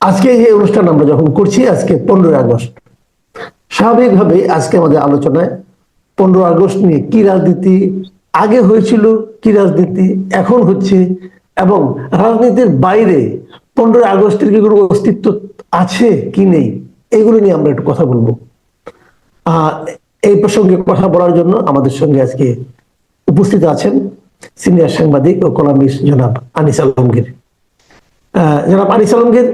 আজকে এই অনুষ্ঠান আমরা যখন করছি, আজকে পনেরোই আগস্ট। স্বাভাবিকভাবে আজকে আমাদের আলোচনায় পনেরো আগস্ট নিয়ে কি রাজনীতি, আগে হয়েছিল কি রাজনীতি, এখন হচ্ছে এবং রাজনীতির বাইরে পনেরোই আগস্টের কি কোনো অস্তিত্ব আছে কি নেই, এগুলো নিয়ে আমরা একটু কথা বলব। এই প্রসঙ্গে কথা বলার জন্য আমাদের সঙ্গে আজকে উপস্থিত আছেন সিনিয়র সাংবাদিক ও কলামিস্ট জনাব আনিস আলমগীর। জনাব আনিস আলমগীর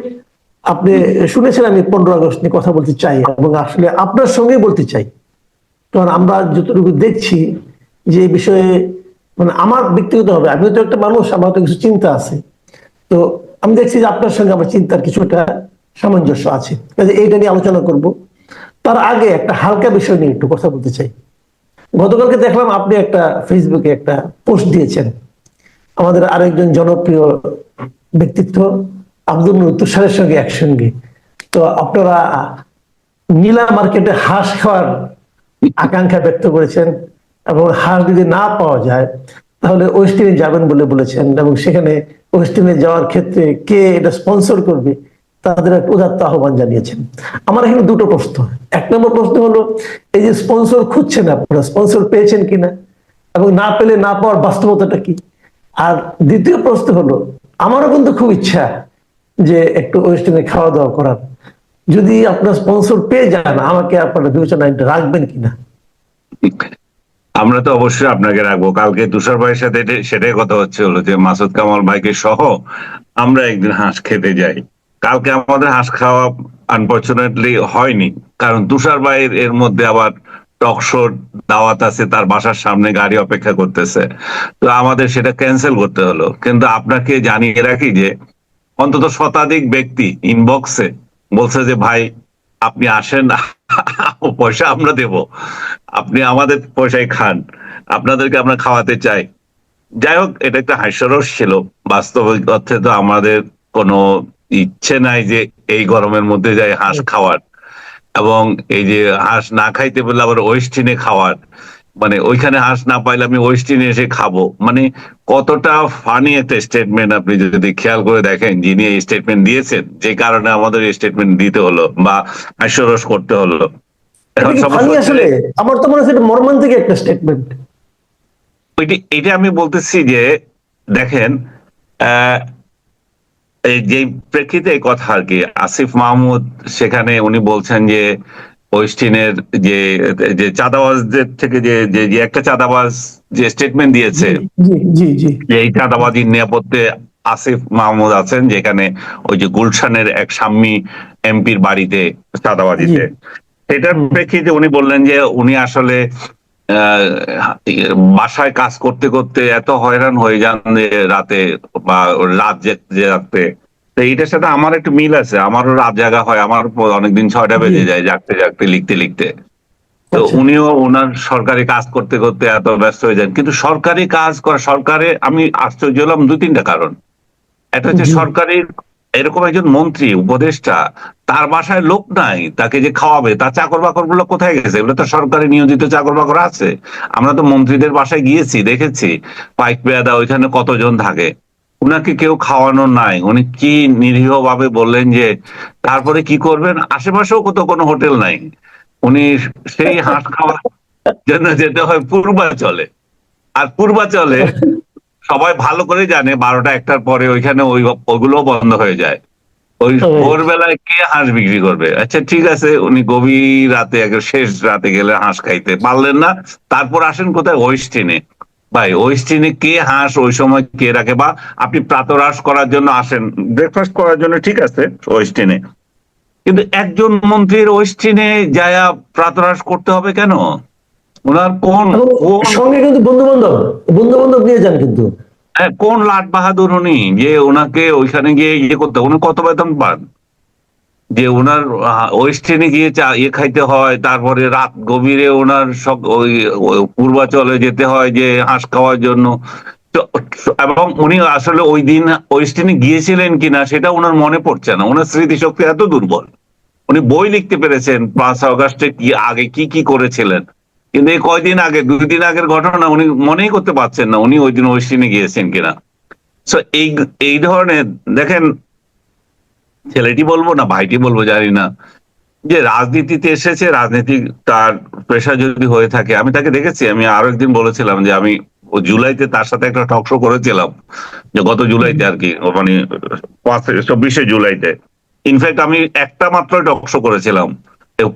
আপনি শুনেছেন আমি পনেরো আগস্ট নিয়ে কথা বলতে চাই এবং আসলে আপনার সঙ্গে বলতে চাই। কারণ আমরা যতটুকু দেখছি যে বিষয়ে মানে আমার ব্যক্তিগত হবে আমিও তো একটা মানুষ আমার তো কিছু চিন্তা আছে। তো আমি দেখছি যে আপনার সঙ্গে আমার চিন্তার কিছুটা সামঞ্জস্য আছে। কাজে এইটা নিয়ে আলোচনা করব। তার আগে একটা হালকা বিষয় নিয়ে একটু কথা বলতে চাই। গতকালকে দেখলাম আপনি একটা ফেসবুকে একটা পোস্ট দিয়েছেন। আমাদের আরেকজন জনপ্রিয় ব্যক্তিত্ব আব্দুল তুষারের সঙ্গে একসঙ্গে। তো আপনারা নীলা মার্কেটে হাঁস খাওয়ার আকাঙ্ক্ষা ব্যক্ত করেছেন এবং হাঁস যদি না পাওয়া যায়, তাহলে ওয়েস্টিনে যাবেন বলে বলেছেন এবং সেখানে ওয়েস্টিনে যাওয়ার ক্ষেত্রে কে এটা স্পন্সর করবে, তাদের একটা উদাত্ত আহ্বান জানিয়েছেন। আমার এখানে দুটো প্রশ্ন। এক নম্বর প্রশ্ন হলো, এই যে স্পন্সর খুঁজছেন আপনারা স্পন্সর পেয়েছেন কিনা? এবং না পেলে না পাওয়ার বাস্তবতাটা কি? আর দ্বিতীয় প্রশ্ন হলো, আমারও কিন্তু খুব ইচ্ছা যে একটু ওয়েস্টার্নে খাওয়া দাওয়া করার। যদি আপনার স্পন্সর পেয়ে যান, আমাকে আপনারা বিবেচনায় রাখবেন কিনা? আমরা তো অবশ্যই আপনাকে রাখব। কালকে তুষার ভাইয়ের সাথে সেটাই কথা হচ্ছে হলো যে, মাসুদ কামাল ভাইকে সহ আমরা একদিন হাঁস খেতে যাই। কালকে আমাদের হাঁস খাওয়া আনফর্চুনেটলি হয়নি। কারণ তুষার ভাইয়ের এর মধ্যে আবার টকশো দাওয়াত আছে, তার বাসার সামনে গাড়ি অপেক্ষা করতেছে। তো আমাদের সেটা ক্যান্সেল করতে হলো। কিন্তু আপনাকে জানিয়ে রাখি যে অন্তত শতাধিক ব্যক্তি ইনবক্সে বলছে যে ভাই আপনি আসেন পয়সা আমরা দেব। আপনি আমাদের পয়সায় খান আপনাদেরকে আমরা খাওয়াতে চাই। যাই হোক এটা একটা হাস্যরস ছিল। বাস্তবিক অর্থে তো আমাদের কোনো ইচ্ছে নাই যে এই গরমের মধ্যে যাই হাঁস খাওয়ার। এবং এই যে হাঁস না খাইতে বললে আবার ওয়েস্টিনে খাওয়ার। মানে ওইখানে হাঁস না পাইলে আমি ওয়েস্ট ওয়েস্টিনে এসে খাব। মানে কতটা ফানি একটা স্টেটমেন্ট আপনি যদি খেয়াল করে দেখেন যিনি এই স্টেটমেন্ট দিয়েছেন যে কারণে আমাদের এই স্টেটমেন্ট দিতে হলো বা হাস্যরস করতে হলো। আসলে? আমার তো মনে হচ্ছে এটা মর্মান্তিক একটা স্টেটমেন্ট এটা আমি বলতেছি যে দেখেন যে প্রেক্ষিতে কথা আর কি আসিফ মাহমুদ সেখানে উনি বলছেন যে ওয়েস্টিনের যে যে চাঁদাবাজদের থেকে যে যে যে একটা চাঁদাবাজ যে স্টেটমেন্ট দিয়েছে যে এই চাঁদাবাজির নিরাপত্তে আসিফ মাহমুদ আছেন যেখানে ওই যে গুলশানের এক সাম্মি এমপির বাড়িতে চাঁদাবাজিতে। সেটার প্রেক্ষিতে উনি বললেন যে উনি আসলে আহ, বাসায় কাজ করতে করতে এত হয়রান হয়ে যান যে রাতে বা রাত জেগ- জাগতে তো এইটার সাথে আমার একটু মিল আছে। আমারও রাত জাগা হয় আমার অনেকদিন ছয়টা বেজে যায় জাগতে জাগতে লিখতে লিখতে। তো আচ্ছা। উনিও ওনার সরকারি কাজ করতে করতে এত ব্যস্ত হয়ে যান। কিন্তু সরকারি কাজ করা সরকারে আমি আশ্চর্য হলাম দুই তিনটা কারণ। একটা হচ্ছে। সরকারের এরকম একজন মন্ত্রী উপদেষ্টা তার বাসায় লোক নাই তাকে যে খাওয়াবে তার চাকর বাকরগুলো কোথায় গেছে? এগুলো তো সরকারি নিয়োজিত চাকর বাকর আছে। আমরা তো মন্ত্রীদের বাসায় গিয়েছি দেখেছি। পাইক পেয়াদা ওইখানে কতজন থাকে? উনাকে কেউ খাওয়ানো নাই। উনি কি নিরীহ ভাবে বললেন যে তারপরে কি করবেন? আশেপাশেও কত কোনো হোটেল নাই। উনি সেই হাঁস খাওয়ার জন্য যেতে হয় পূর্বাচলে। আর পূর্বাচলে সবাই ভালো করে জানে বারোটা একটার পরে ওইখানে ওই ওগুলো বন্ধ হয়ে যায়। ওই. ভোরবেলায় কে হাঁস বিক্রি করবে? আচ্ছা ঠিক আছে উনি গভীর রাতে শেষ রাতে গেলে হাঁস খাইতে পারলেন না। তারপর আসেন কোথায়? ওয়েস্টিনে ভাই ওয়েস্টিনে কে হাঁস ওই সময় কে রাখে বা আপনি প্রাতরাস করার জন্য আসেন? ব্রেকফাস্ট করার জন্য ঠিক আছে ওয়েস্টিনে কিন্তু একজন মন্ত্রীর ওয়েস্টিনে যায়া প্রাতরাশ করতে হবে কেন? ওনার কোন সঙ্গে কিন্তু বন্ধু বান্ধব বন্ধু বান্ধব নিয়ে যান কিন্তু। হ্যাঁ, কোন লাট বাহাদুর উনি যে ওনাকে ওইখানে গিয়ে ইয়ে করতে উনি কত বেতন পান? যে ওনার ওয়েস্টার্নে গিয়ে চা ইয়ে খাইতে হয়, তারপরে রাত গভীরে ওনার সব ওই পূর্বাচলে যেতে হয় যে হাঁস খাওয়ার জন্য। এবং উনি আসলে ওই দিন ওয়েস্টার্নে গিয়েছিলেন কিনা সেটা ওনার মনে পড়ছে না। ওনার স্মৃতিশক্তি এত দুর্বল। উনি বই লিখতে পেরেছেন পাঁচ আগস্টে কি, আগে কি কি করেছিলেন। কিন্তু এই কয়দিন আগে, দুই দিন আগের ঘটনা উনি মনেই করতে পারছেন না উনি ওই দিন ওয়েস্টিনে গিয়েছেন কিনা। সো এই এই ধরনের, দেখেন ছেলেটি বলব না ভাইটি বলব জানি না। যে রাজনীতিতে এসেছে রাজনীতি তার পেশা যদি হয়ে থাকে, আমি তাকে দেখেছি, আমি আরও একদিন বলেছিলাম যে আমি জুলাইতে তার সাথে একটা টক শো করেছিলাম, যে গত জুলাইতে আর কি মানে চব্বিশে জুলাইতে। ইনফ্যাক্ট আমি একটা মাত্র টক শো করেছিলাম।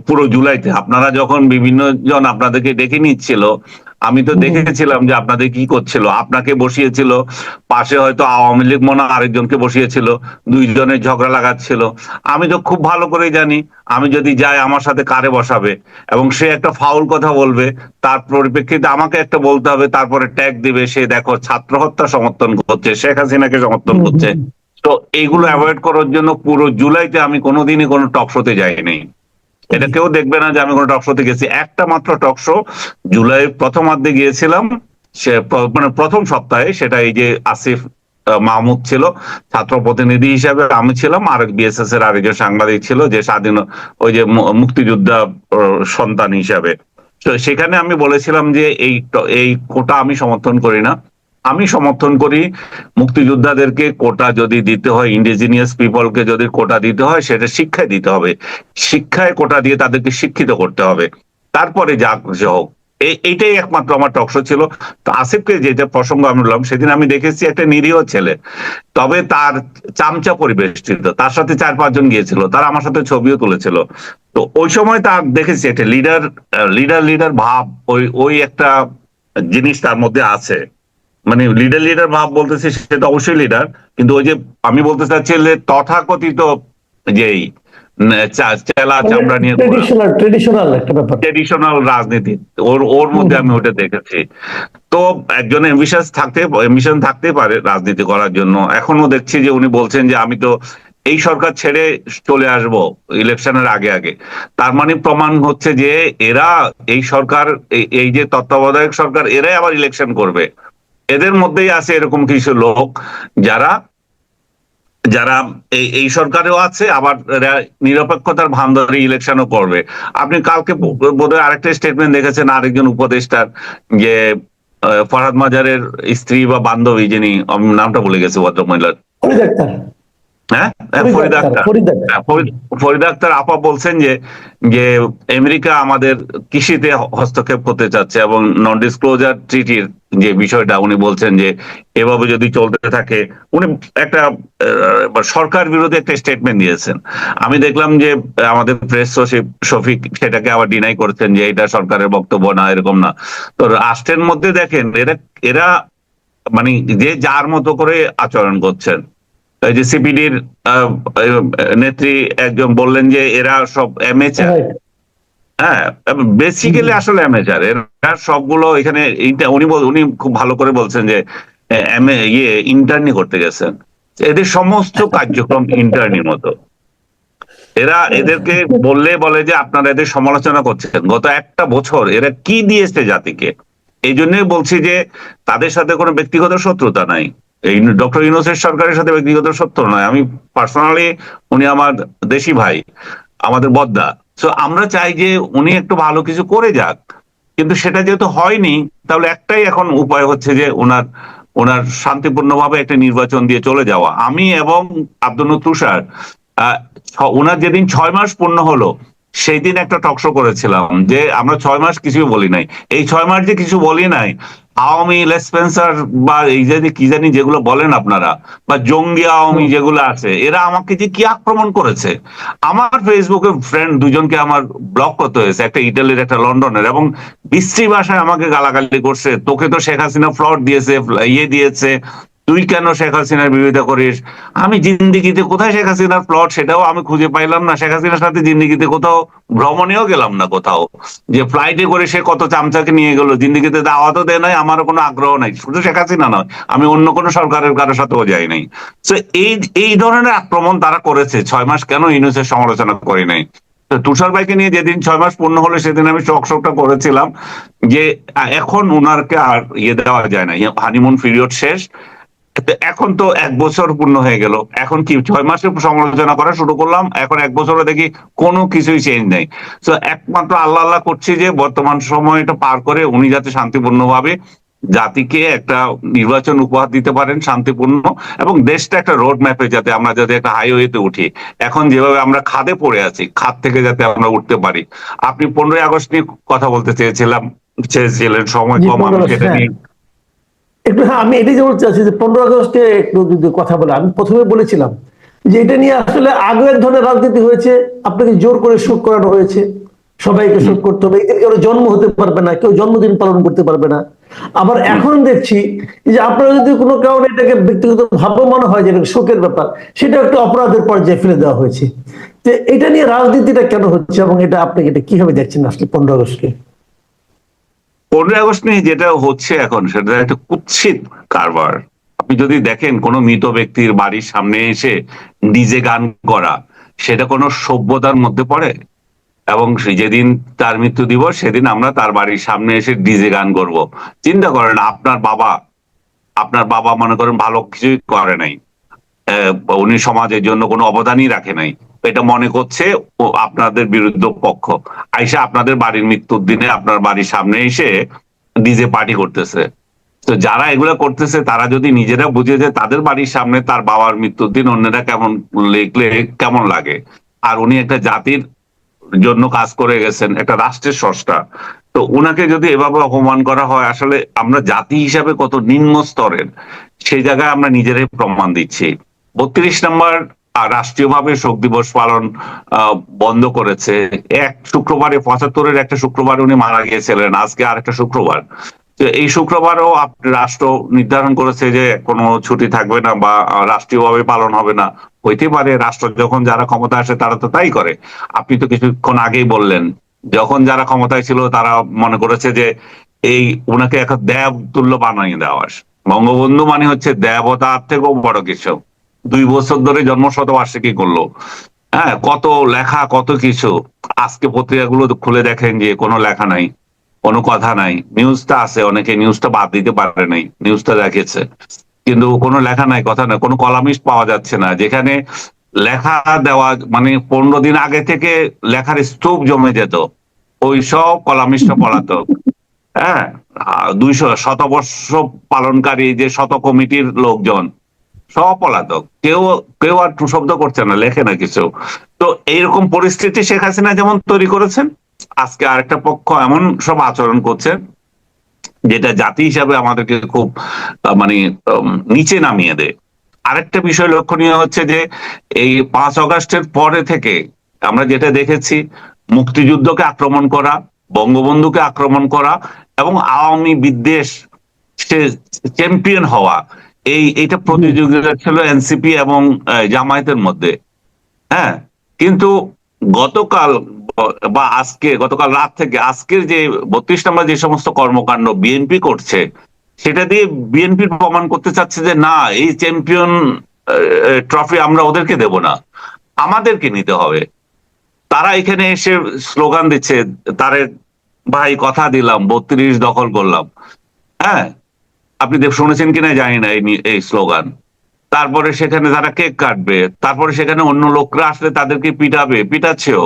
পুরো জুলাইতে। আপনারা যখন বিভিন্ন জন আপনাদেরকে ডেকে নিচ্ছিল আমি তো দেখেছিলাম যে আপনাদের কি করছিল। আপনাকে বসিয়েছিল পাশে হয়তো আওয়ামী লীগ মনে আরেকজনকে বসিয়েছিল দুইজনের ঝগড়া লাগাচ্ছিল। আমি তো খুব ভালো করে জানি আমি যদি যাই আমার সাথে কারে বসাবে? এবং সে একটা ফাউল কথা বলবে তার পরিপ্রেক্ষিতে আমাকে একটা বলতে হবে তারপরে ট্যাগ দিবে সে দেখো ছাত্র হত্যা সমর্থন করছে শেখ হাসিনাকে সমর্থন করছে। তো এইগুলো অ্যাভয়েড করার জন্য পুরো জুলাইতে আমি কোনোদিনই কোনো টক শোতে যাইনি। এটা কেউ দেখবে না যে আমি কোনো টক শোতে গেছি। একটা মাত্র টক শো জুলাই প্রথমার্ধে গিয়েছিলাম। সে মানে প্রথম সপ্তাহে সেটা এই যে আসিফ মাহমুদ ছিল, ছাত্র প্রতিনিধি হিসাবে আমি ছিলাম। আর বিএসএস এর আরেকজন সাংবাদিক ছিল যে স্বাধীন, ওই যে মুক্তিযোদ্ধা সন্তান হিসাবে। তো সেখানে আমি বলেছিলাম যে এই এই কোটা আমি সমর্থন করি না। আমি সমর্থন করি, মুক্তিযোদ্ধাদেরকে কোটা যদি দিতে হয় ইন্ডিজিনিয়াস পিপলকে যদি কোটা দিতে হয়, সেটা শিক্ষায় দিতে হবে। শিক্ষায় কোটা দিয়ে তাদেরকে শিক্ষিত করতে হবে। তারপরে যা হোক। এইটাই একমাত্র আমার টকশো ছিল। তো আসিফকে যেটা প্রসঙ্গ আমি বললাম, সেদিন আমি দেখেছি একটা নিরীহ ছেলে। তবে তার চামচা পরিবেষ্টিত। তার সাথে চার পাঁচজন গিয়েছিল। তারা আমার সাথে ছবিও তুলেছিল। তো ওই সময় তার দেখেছি একটা লিডার লিডার লিডার ভাব, ওই ওই একটা জিনিস তার মধ্যে আছে। মানে লিডার লিডার ভাব বলতেছে সে তো অবশ্যই লিডার কিন্তু ওই যে আমি বলতে চাচ্ছি যে তথাকথিত যেই উম, চেলা চামড়া নিয়ে ট্রেডিশনাল ট্রেডিশনাল একটা ব্যাপার। ট্রেডিশনাল রাজনীতি ওর ওর মধ্যে আমি ওটা দেখেছি। তো একজন এম্বিশাস থাকতে এম্বিশন থাকতে পারে রাজনীতি করার জন্য। এখনও দেখছি যে উনি বলছেন যে আমি তো এই সরকার ছেড়ে চলে আসব ইলেকশনের আগে আগে। তার মানে প্রমাণ হচ্ছে যে এরা এই সরকার এই যে তত্ত্বাবধায়ক সরকার এরাই আবার ইলেকশন করবে। এদের মধ্যেই আছে এরকম কিছু লোক যারা যারা এই এই সরকারেও আছে, আবার নিরপেক্ষতার ভান ধরে ইলেকশনও করবে। আপনি কালকে বোধহয় আরেকটা স্টেটমেন্ট দেখেছেন, আরেকজন উপদেষ্টার যে ফরহাদ মাজারের স্ত্রী বা বান্ধবী যিনি, নামটা বলে গেছে ভদ্র মহিলার ফরিদ আক্তার। হ্যাঁ? হ্যাঁ, ফরিদ আক্তার ফরিদ আক্তার। হ্যাঁ, আপা বলছেন যে যে আমেরিকা আমাদের কৃষিতে হস্তক্ষেপ করতে চাচ্ছে এবং নন ডিসক্লোজার ট্রিটির যে বিষয়টা উনি বলছেন যে এভাবে যদি চলতে থাকে উনি একটা সরকার বিরোধী একটা স্টেটমেন্ট দিয়েছেন। আমি দেখলাম যে আমাদের প্রেস সচিব শফিক সেটাকে আবার ডিনাই করেছেন যে এটা সরকারের বক্তব্য না এরকম না। তো রাষ্ট্রের মধ্যে দেখেন এরা এরা মানে যে যার মতো করে আচরণ করছেন। যে সিপিডির নেত্রী একজন বললেন যে এরা সব Right. হ্যাঁ। বেসিক্যালি আসলে অ্যামেচার এরা সবগুলো এখানে উনি উনি খুব ভালো করে বলছেন যে ইয়ে ইন্টার্নি করতে গেছেন। এদের সমস্ত কার্যক্রম ইন্টার্নির মতো। এরা এদেরকে বললে বলে যে আপনারা এদের সমালোচনা করছেন। গত একটা বছর এরা কি দিয়েছে জাতিকে? এই জন্যই বলছি যে তাদের সাথে কোনো ব্যক্তিগত শত্রুতা নাই। এই ডক্টর ইউনুসের সরকারের সাথে ব্যক্তিগত শত্রু নয়। আমি পার্সোনালি উনি আমার দেশি ভাই, আমাদের বদ্দা। তো আমরা চাই যে উনি একটু ভালো কিছু করে যাক। কিন্তু সেটা যেহেতু হয়নি, তাহলে একটাই এখন উপায় হচ্ছে যে ওনার ওনার শান্তিপূর্ণভাবে একটা নির্বাচন দিয়ে চলে যাওয়া। আমি এবং আব্দুল তুষার ওনার যেদিন ছয় মাস পূর্ণ হলো সেই দিন একটা টকশো করেছিলাম যে আমরা ছয় মাস কিছু বলি নাই। এই ছয় মাস যে কিছু বলি নাই আওয়ামী লেসপেন্সার বা এই যে কি জানি যেগুলো বলেন আপনারা বা জঙ্গি আওয়ামী যেগুলো আছে এরা আমাকে যে কি আক্রমণ করেছে? আমার ফেসবুকে ফ্রেন্ড দুজনকে আমার ব্লক করতে হয়েছে একটা ইটালির একটা লন্ডনের এবং বিশ্রী ভাষায় আমাকে গালাগালি করছে। তোকে তো শেখ হাসিনা ফ্লট দিয়েছে ইয়ে দিয়েছে। তুই কেন শেখ হাসিনার বিরোধিতা করিস? আমি জিন্দিগিতে কোথায় শেখ হাসিনার প্লট সেটাও আমি খুঁজে পাইলাম না। শেখ হাসিনার সাথে জিন্দিগিতে কোথাও ভ্রমণেও গেলাম না কোথাও। যে ফ্লাইটে করে সে কত চামচাকে নিয়ে গেল। জিন্দিগিতে দাওয়াতও দেয় নাই, আমারও কোনো আগ্রহ নাই। শুধু শেখ হাসিনা নয়, আমি অন্য কোনো সরকারের কারোর সাথেও যাই নাই। তো এই এই ধরনের আক্রমণ তারা করেছে। ছয় মাস কেন ইউনুসের সমালোচনা করে নাই? তুষার ভাইকে নিয়ে যেদিন ছয় মাস পূর্ণ হলো, সেদিন আমি চক শকটা করেছিলাম যে এখন উনারকে আর ইয়ে দেওয়া যায় না। হানিমুন পিরিয়ড শেষ। এখন তো এক বছর পূর্ণ হয়ে গেল। এখন কি ছয় মাসের সমালোচনা করা শুরু করলাম এখন এক বছরে দেখি কোনো কিছুই চেঞ্জ নেই। তো একমাত্র আল্লাহ আল্লাহ করছি যে বর্তমান সময়টা পার করে উনি যাতে শান্তিপূর্ণভাবে জাতিকে একটা নির্বাচন উপহার দিতে পারেন শান্তিপূর্ণ এবং দেশটা একটা রোড ম্যাপে যাতে আমরা যাতে একটা হাইওয়েতে উঠি। এখন যেভাবে আমরা খাদে পড়ে আছি খাদ থেকে যাতে আমরা উঠতে পারি। আপনি পনেরোই আগস্ট নিয়ে কথা বলতে চেয়েছিলাম চেয়েছিলেন সময় কম আমি 15 সেটা। নিয়ে একটু হ্যাঁ আমি এটাই যেমন চাচ্ছি যে পনেরো আগস্টে একটু যদি কথা বলে, আমি প্রথমে বলেছিলাম যে এটা নিয়ে আসলে আগে এক ধরনের রাজনীতি হয়েছে, আপনাকে জোর করে শুট করানো হয়েছে, সবাইকে শুট করতে হবে এদের কারও জন্ম হতে পারবে না, কেউ জন্মদিন পালন করতে পারবে না। আবার এখন দেখছি যে আপনারা যদি কোনো কারণে এটাকে ব্যক্তিগত ভাবে মনে হয় যে শোকের ব্যাপার, সেটা একটা অপরাধের পর্যায়ে ফেলে দেওয়া হয়েছে। তো এটা নিয়ে রাজনীতিটা কেন হচ্ছে এবং এটা আপনি এটা কীভাবে দেখছেন আসলে পনেরো আগস্টকে? পনেরোই আগস্ট নিয়ে যেটা হচ্ছে এখন, সেটা একটা কুৎসিত কারবার। আপনি যদি দেখেন কোনো মৃত ব্যক্তির বাড়ির সামনে এসে ডিজে গান করা, সেটা কোনো সভ্যতার মধ্যে পড়ে? এবং যেদিন তার মৃত্যু দিবস, সেদিন আমরা তার বাড়ির সামনে এসে ডিজে গান করব। চিন্তা করেন, আপনার বাবা আপনার বাবা মনে করেন ভালো কিছুই করে নাই। উনি সমাজের জন্য কোনো অবদানই রাখে নাই। এটা মনে করছে আপনাদের বিরুদ্ধ পক্ষ। আইসা আপনাদের বাড়ির মৃত্যুর দিনে আপনার বাড়ির সামনে এসে ডিজে পার্টি করতেছে। তো যারা এগুলো করতেছে, তারা যদি নিজেরা বুঝে যে তাদের বাড়ির সামনে তার বাবার মৃত্যুর দিন অন্যরা কেমন লিখলে কেমন লাগে। আর উনি একটা জাতির জন্য কাজ করে গেছেন, একটা রাষ্ট্রের সষ্টা তো উনাকে যদি এভাবে অপমান করা হয়, আসলে আমরা জাতি হিসাবে কত নিম্ন স্তরের, সেই জায়গায় আমরা নিজেরাই প্রমাণ দিচ্ছি। বত্রিশ নম্বর রাষ্ট্রীয়ভাবে শোক দিবস পালন বন্ধ করেছে। এক শুক্রবারে, পঁচাত্তরের একটা শুক্রবার উনি মারা গিয়েছিলেন। আজকে আর একটা শুক্রবার এই শুক্রবারও রাষ্ট্র নির্ধারণ করেছে যে কোনো ছুটি থাকবে না বা রাষ্ট্রীয়ভাবে পালন হবে না। হইতে পারে, রাষ্ট্র যখন যারা ক্ষমতা আসে তারা তো তাই করে। আপনি তো কিছুক্ষণ আগেই বললেন, যখন যারা ক্ষমতায় ছিল তারা মনে করেছে যে এই ওনাকে একটা দেব তুল্য বানিয়ে দেওয়া বঙ্গবন্ধু মানে হচ্ছে দেবতার থেকেও বড় কিছু। দুই বছর ধরে জন্ম শতবার্ষিকী করল। হ্যাঁ কত লেখা, কত কিছু। আজকে পত্রিকাগুলো খুলে দেখেন যে কোনো লেখা নাই, কোনো কথা নাই। নিউজটা আছে, অনেকে নিউজটা বাদ দিতে পারে নাই, নিউজটা দেখেছে। কিন্তু কোনো লেখা নাই, কথা নাই, কোনো কলামিস্ট পাওয়া যাচ্ছে না। যেখানে লেখা দেওয়া মানে পনেরো দিন আগে থেকে লেখার স্তূপ জমে যেত ওই সব কলামিস্টরা পলাতক হ্যাঁ দুইশো, শতবর্ষ পালনকারী যে শত কমিটির লোকজন সব কেউ কেউ আর শব্দ করছে না, লেখে না কিছু। তো এইরকম পরিস্থিতি শেখ হাসিনা যেমন তৈরি করেছেন, আজকে আরেকটা পক্ষ এমন সব আচরণ করছে, যেটা জাতি হিসাবে আমাদেরকে খুব মানে নিচে নামিয়ে দেয়। আরেকটা বিষয় লক্ষণীয় হচ্ছে যে, এই পাঁচ অগাস্টের পরে থেকে আমরা যেটা দেখেছি, মুক্তিযুদ্ধকে আক্রমণ করা, বঙ্গবন্ধুকে আক্রমণ করা এবং আওয়ামী বিদ্বেষ চ্যাম্পিয়ন হওয়া এই এটা প্রতিযোগিতা ছিল এনসিপি এবং জামায়াতের মধ্যে। হ্যাঁ? কিন্তু গতকাল, বা আজকে, গতকাল রাত থেকে আজকের যে বত্রিশ নম্বর যে সমস্ত কর্মকাণ্ড বিএনপি করছে, সেটা দিয়ে বিএনপি প্রমাণ করতে চাচ্ছে যে না, এই চ্যাম্পিয়ন ট্রফি আমরা ওদেরকে দেব না। আমাদেরকে নিতে হবে। তারা এখানে এসে স্লোগান দিচ্ছে, তারে ভাই কথা দিলাম, বত্রিশ দখল করলাম। হ্যাঁ? আপনি শুনেছেন কিনা জানি না এই স্লোগান। তারপরে সেখানে তারা কেক কাটবে, তারপরে সেখানে অন্য লোকরা আসলে তাদেরকে পিটাবে, পিটাচ্ছেও।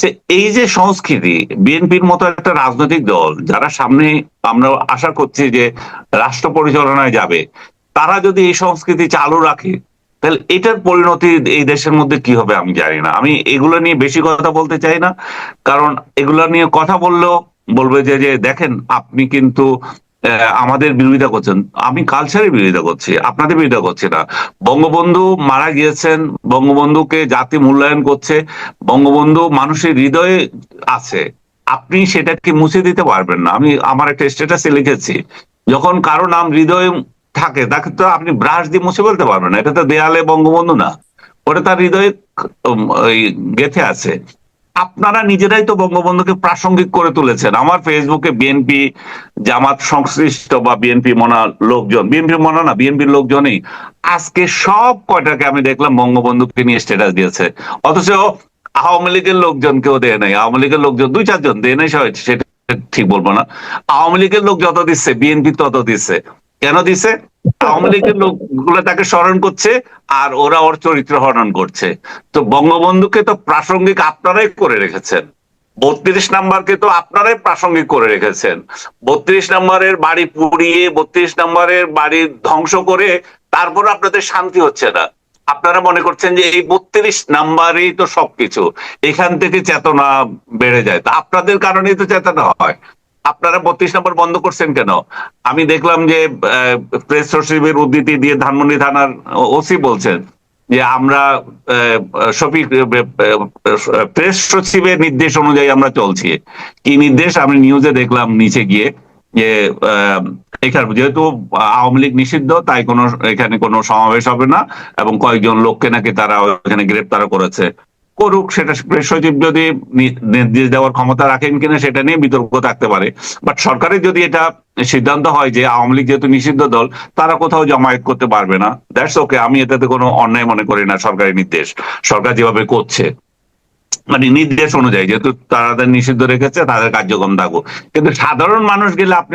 যে এই যে সংস্কৃতি, বিএনপির মতো একটা রাজনৈতিক দল, যারা সামনে আমরা আশা করছি যে রাষ্ট্র পরিচালনায় যাবে, তারা যদি এই সংস্কৃতি চালু রাখে, তাহলে এটার পরিণতি এই দেশের মধ্যে কি হবে আমি জানি না। আমি এগুলো নিয়ে বেশি কথা বলতে চাই না, কারণ এগুলো নিয়ে কথা বললেও বলবে যে যে দেখেন, আপনি কিন্তু আমাদের বিরোধিতা করছেন। আমি কালচারের বিরোধিতা করছি, আপনাদের বিরোধিতা করছি না। বঙ্গবন্ধু মারা গিয়েছেন, বঙ্গবন্ধুকে জাতি মূল্যায়ন করছে, বঙ্গবন্ধু মানুষের হৃদয়ে আছে। আপনি সেটাকে মুছে দিতে পারবেন না। আমি আমার একটা স্ট্যাটাসে লিখেছি, যখন কারও নাম হৃদয়ে থাকে, তাকে তো আপনি ব্রাশ দিয়ে মুছে ফেলতে পারবেন না। এটা তো দেয়ালে বঙ্গবন্ধু না। ওটা তার হৃদয়ে গেথে আছে। আপনারা নিজেরাই তো বঙ্গবন্ধুকে প্রাসঙ্গিক করে তুলেছেন। আমার ফেসবুকে বিএনপি জামাত সংশ্লিষ্ট বা বিএনপি মনা লোকজন বিএনপি মনা না বিএনপির লোকজনই আজকে সব কয়টাকে আমি দেখলাম বঙ্গবন্ধুকে নিয়ে স্ট্যাটাস দিয়েছে। অথচ আওয়ামী লীগের লোকজন কেউ দেয় নাই। আওয়ামী লীগের লোকজন দুই, চারজন দেয় নাই, সেটা ঠিক বলব না। আওয়ামী লীগের লোক যত দিচ্ছে বিএনপি তত দিচ্ছে। কেন দিছে? আওয়ামী লীগের লোকগুলো তাকে স্মরণ করছে আর ওরা ওর চরিত্র হনন করছে। তো বঙ্গবন্ধুকে তো প্রাসঙ্গিক আপনারাই করে রেখেছেন। বত্রিশ নাম্বারকে তো আপনারাই প্রাসঙ্গিক করে রেখেছেন। বত্রিশ নাম্বারের বাড়ি পুড়িয়ে, বত্রিশ নাম্বারের বাড়ি ধ্বংস করে তারপর আপনাদের শান্তি হচ্ছে না। আপনারা মনে করছেন যে এই বত্রিশ নাম্বারই তো সবকিছু। এখান থেকে চেতনা বেড়ে যায়। তা আপনাদের কারণেই তো চেতনা হয়। আপনারা বত্রিশ নম্বর বন্ধ করছেন কেন? আমি দেখলাম যে প্রেস সচিবের উদ্ধৃতি দিয়ে ধানমন্ডি থানার ওসি বলছেন যে আমরা শফিক প্রেস সচিবের নির্দেশ অনুযায়ী আমরা চলছি। কি নির্দেশ? আমি নিউজে দেখলাম নিচে গিয়ে যে এখানে যেহেতু আওয়ামী লীগ নিষিদ্ধ, তাই কোনো, এখানে কোনো সমাবেশ হবে না এবং কয়েকজন লোককে নাকি তারা এখানে গ্রেপ্তার করেছে। করুক, সেটা সচিব যদি নির্দেশ দেওয়ার ক্ষমতা রাখেন কিনা সেটা নিয়ে বিতর্ক থাকতে পারে। বাট সরকারের যদি এটা সিদ্ধান্ত হয় যে আওয়ামী লীগ যেহেতু নিষিদ্ধ দল, তারা কোথাও জমায়েত করতে পারবে না। দ্যাটস ওকে আমি এটাতে কোনো অন্যায় মনে করি না সরকারি নির্দেশ। সরকার যেভাবে করছে মানে নির্দেশ অনুযায়ী, যেহেতু তারা নিষিদ্ধ রেখেছে, তাদের কার্যক্রম থাকুক। কিন্তু সাধারণ মানুষ গেলে আপনি